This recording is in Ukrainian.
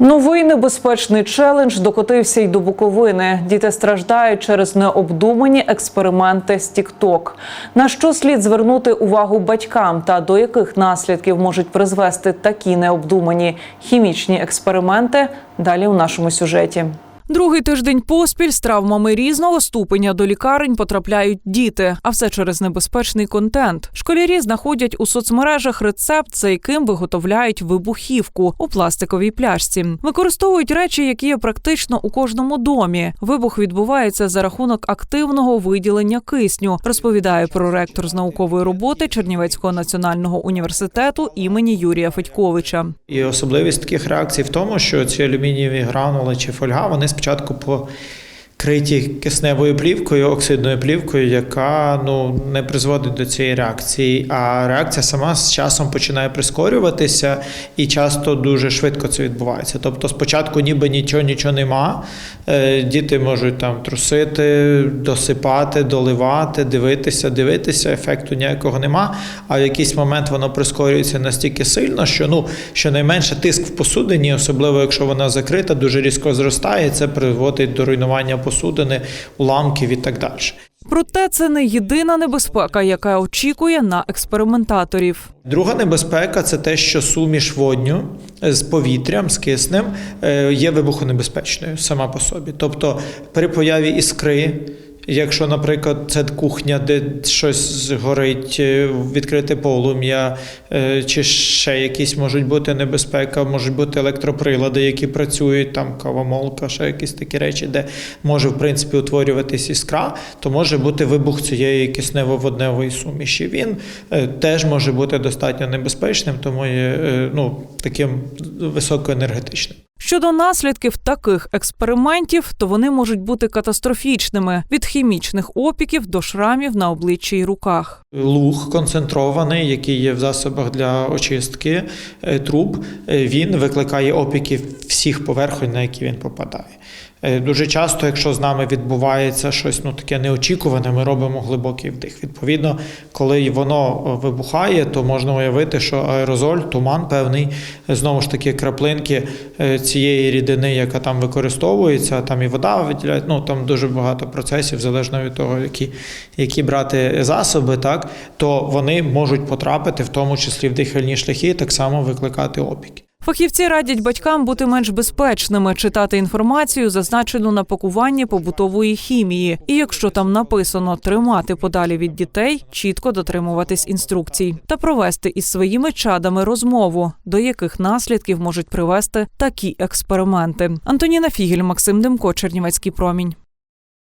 Новий небезпечний челендж докотився й до Буковини. Діти страждають через необдумані експерименти з TikTok. На що слід звернути увагу батькам та до яких наслідків можуть призвести такі необдумані хімічні експерименти? Далі у нашому сюжеті. Другий тиждень поспіль з травмами різного ступеня до лікарень потрапляють діти, а все через небезпечний контент. Школярі знаходять у соцмережах рецепт, за яким виготовляють вибухівку у пластиковій пляшці. Використовують речі, які є практично у кожному домі. Вибух відбувається за рахунок активного виділення кисню, розповідає проректор з наукової роботи Чернівецького національного університету імені Юрія Федьковича. І особливість таких реакцій в тому, що ці алюмінієві гранули чи фольга вони спочатку покриті кисневою плівкою, оксидною плівкою, яка ну не призводить до цієї реакції. А реакція сама з часом починає прискорюватися, і часто дуже швидко це відбувається. Тобто, спочатку, ніби нічого, нічого нема. е, Діти можуть там трусити, досипати, доливати, дивитися, дивитися. Ефекту ніякого нема. А в якийсь момент воно прискорюється настільки сильно, що ну щонайменше тиск в посудині, особливо якщо вона закрита, дуже різко зростає. і Це приводить до руйнування посудини, уламків і так далі. Проте це не єдина небезпека, яка очікує на експериментаторів. Друга небезпека це те, що суміш водню з повітрям, з киснем е, є вибухонебезпечною сама по собі. Тобто при появі іскри. Якщо, наприклад, це кухня, де щось горить, е, відкрите полум'я, е, чи ще якісь можуть бути небезпека, можуть бути електроприлади, які працюють, там кавомолка, ще якісь такі речі, де може в принципі утворюватись іскра, то може бути вибух цієї киснево-водневої суміші. Він е, теж може бути достатньо небезпечним, тому є ну, таким високоенергетичним. Щодо наслідків таких експериментів, то вони можуть бути катастрофічними від хімічних опіків до шрамів на обличчі й руках. Луг концентрований, який є в засобах для очистки е, труб, е, він викликає опіки всіх поверхонь, на які він попадає. Е, Дуже часто, якщо з нами відбувається щось ну таке неочікуване, ми робимо глибокий вдих. Відповідно, коли воно е, вибухає, то можна уявити, що аерозоль, туман певний, е, знову ж таки, краплинки цієї рідини, яка там використовується, там і вода виділяє, ну там дуже багато процесів, залежно від того, які, які брати засоби, так то вони можуть потрапити, в тому числі в дихальні шляхи, і так само викликати опіки. Фахівці радять батькам бути менш безпечними, читати інформацію, зазначену на пакуванні побутової хімії. І якщо там написано тримати подалі від дітей, чітко дотримуватись інструкцій та провести із своїми чадами розмову, до яких наслідків можуть привести такі експерименти. Антоніна Фігель, Максим Демко, Чернівецький промінь.